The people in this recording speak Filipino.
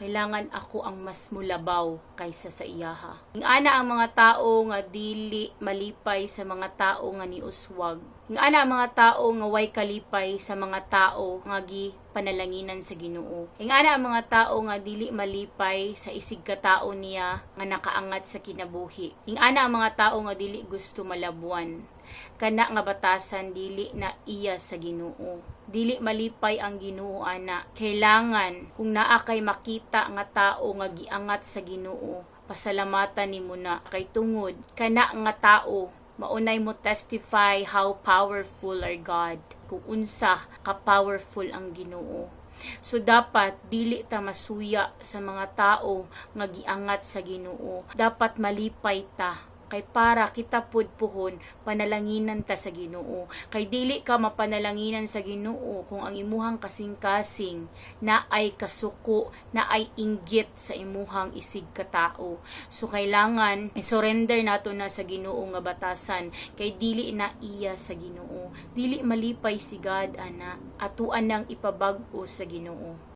kailangan ako ang mas mulabaw kaysa sa iyaha. Ing ana ang mga tao nga dili malipay sa mga tao nga ni uswag. Ing ana ang mga tao nga way kalipay sa mga tao nga gi panalanginan sa Ginoo. Ing ana ang mga tao nga dili malipay sa isig katao niya nga nakaangat sa kinabuhi. Ing ana ang mga tao nga dili gusto malabuan kana nga batasan dili na iya sa Ginoo. Dili malipay ang Ginoo ana. Kailangan kung naa kay makita nga tao nga giangat sa Ginoo pasalamatan nimo na. Kay tungod kana nga tao maunay mo testify how powerful our God kung unsa ka powerful ang Ginoo. So dapat dili ta masuya sa mga tao nga giangat sa Ginoo. Dapat malipay ta kay para kita pud puhon panalanginan ta sa Ginoo. Kay dili ka mapanalanginan sa Ginoo kung ang imuhang kasing-kasing na ay kasuko na ay inggit sa imuhang isig katao so kailangan i-surrender nato na sa Ginoo nga batasan. Kay dili na iya sa Ginoo. Dili malipay si God ana. Atuan nang ipabag-o sa Ginoo